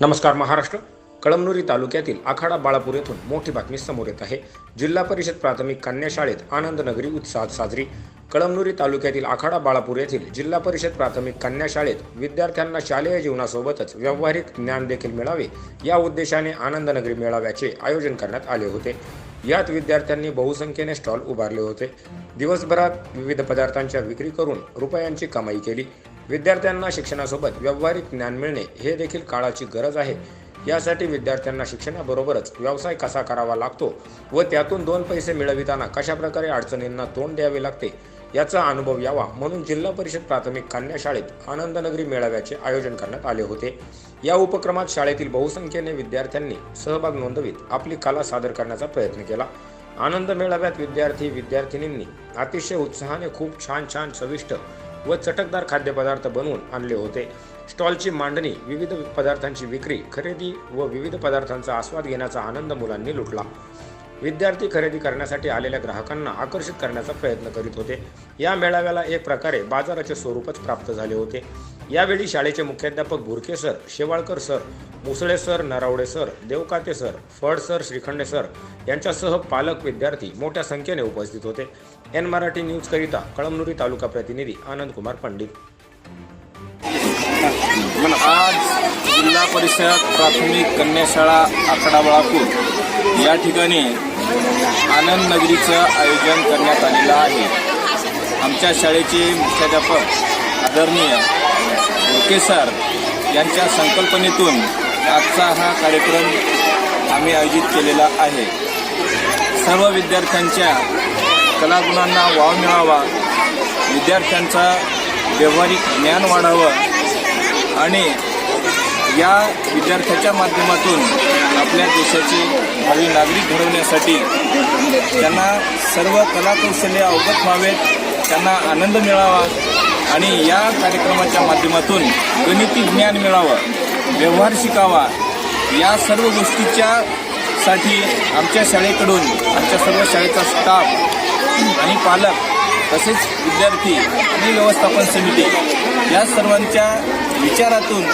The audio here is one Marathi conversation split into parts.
नमस्कार महाराष्ट्र. कळमनुरी तालुक्यातील आखाडा बाळापूर येथून मोठी बातमी समोर येत आहे. जिल्हा परिषद प्राथमिक कन्या शाळेत आनंदनगरी उत्साहात साजरी. कळमनुरी तालुक्यातील आखाडा बाळापूर येथील जिल्हा परिषद प्राथमिक कन्या शाळेत विद्यार्थ्यांना शालेय जीवनासोबतच व्यावहारिक ज्ञान देखील मिळावे या उद्देशाने आनंदनगरी मेळाव्याचे आयोजन करण्यात आले होते. यात विद्यार्थ्यांनी बहुसंख्येने स्टॉल उभारले होते. दिवसभरात विविध पदार्थांच्या विक्री करून रुपयांची कमाई केली. विद्यार्थ्यांना शिक्षणासोबत व्यावहारिक ज्ञान मिळणे हे देखील काळाची गरज आहे. यासाठी विद्यार्थ्यांना शिक्षणाबरोबरच व्यवसाय कसा करावा लागतो व त्यातून दोन पैसे मिळविताना कशाप्रकारे अडचणींना तोंड द्यावे लागते याचा अनुभव यावा म्हणून जिल्हा परिषद प्राथमिक कन्या शाळेत आनंदनगरी मेळाव्याचे आयोजन करण्यात आले होते. या उपक्रमात शाळेतील बहुसंख्येने विद्यार्थ्यांनी सहभाग नोंदवीत आपली कला सादर करण्याचा प्रयत्न केला. आनंद मेळाव्यात विद्यार्थी विद्यार्थिनींनी अतिशय उत्साहाने खूप छान छान चविष्ट व चटकदार खाद्यपदार्थ बनवून आणले होते. स्टॉलची मांडणी विविध पदार्थांची विक्री खरेदी व विविध पदार्थांचा आस्वाद घेण्याचा आनंद मुलांनी लुटला. विद्यार्थी खरेदी करण्यासाठी आलेल्या ग्राहकांना आकर्षित करण्याचा प्रयत्न करीत होते. या मेळाव्याला एक प्रकारे बाजाराचे स्वरूपच प्राप्त झाले होते. यावेळी शाळेचे मुख्याध्यापक Burke sir Shewalkar sir Musale sir Naravade sir Devkate sir Phad sir Shrikhande sir यांच्यासह पालक विद्यार्थी मोठ्या संख्येने उपस्थित होते. एन मराठी न्यूजकरिता कळमनुरी तालुका प्रतिनिधी आनंद कुमार पंडित. आज जिल्हा परिषद प्राथमिक कन्याशाळा आखाडा बाळापूर. या ठिकाणी आनंद नगरीचं आयोजन करण्यात आलेलं आहे. आमच्या शाळेचे मुख्याध्यापक आदरणीय ओके सर यांच्या संकल्पनेतून आजचा हा कार्यक्रम आम्ही आयोजित केलेला आहे. सर्व विद्यार्थ्यांच्या कलागुणांना वाव मिळावा विद्यार्थ्यांचा व्यावहारिक ज्ञान वाढावं आणि या विद्यार्थ्याच्या माध्यमातून आपल्या देशाचे भावी नागरिक घडवण्यासाठी त्यांना सर्व कलाकौशल्य अवगत व्हावेत त्यांना आनंद मिळावा आणि या कार्यक्रमाच्या माध्यमातून गणिती ज्ञान मिळावं व्यवहार शिकावा या सर्व गोष्टीच्या साठी आमच्या शाळेकडून आमच्या सर्व शाळेचा स्टाफ आणि पालक तसेच विद्यार्थी आणि व्यवस्थापन समिती या सर्वांच्या विचारातून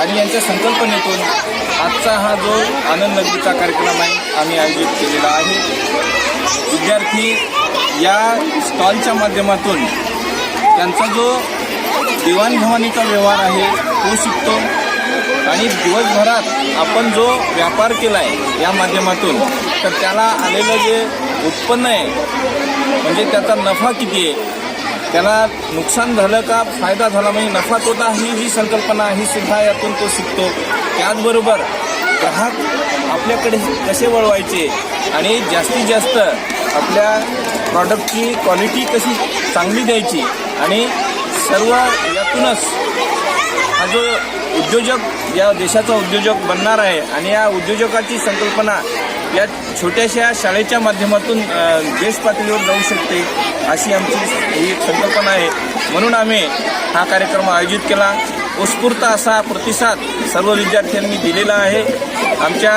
आणि यांच्या संकल्पनेतून आजचा हा जो आनंद नगरीचा कार्यक्रम आहे आम्ही आयोजित केलेला आहे. विद्यार्थी या स्टॉलच्या माध्यमातून त्यांचा जो देवाणघेवाणीचा व्यवहार आहे तो शिकतो. आणि दिवसभरात आपण जो व्यापार केला आहे या माध्यमातून तर त्याला आलेलं जे उत्पन्न आहे म्हणजे त्याचा नफा किती आहे त्याला नुकसान झालं का फायदा झाला म्हणजे नफा तोटा ही जी संकल्पना ही सुद्धा यातून तो शिकतो. त्याचबरोबर ग्राहक आपल्याकडे कसे वळवायचे आणि जास्तीत जास्त आपल्या प्रॉडक्टची क्वालिटी कशी चांगली द्यायची आणि सर्व यातूनच हा जो उद्योजक या देशाचा उद्योजक बनणार आहे आणि या उद्योजकाची संकल्पना या छोट्याशा शाळेच्या माध्यमातून देश पातळीवर जाऊ शकते अशी आमची ही संकल्पना आहे. म्हणून आम्ही हा कार्यक्रम आयोजित केला. उत्स्फूर्त असा प्रतिसाद सर्व विद्यार्थ्यांनी दिलेला आहे. आमच्या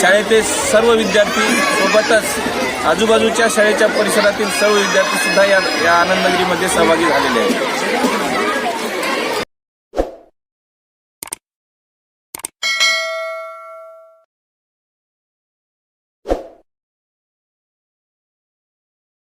शाळेतील सर्व विद्यार्थी सोबतच आजूबाजूच्या शाळेच्या परिसरातील सर्व विद्यार्थी सुद्धा या या आनंदगिरीमध्ये सहभागी झालेले आहेत.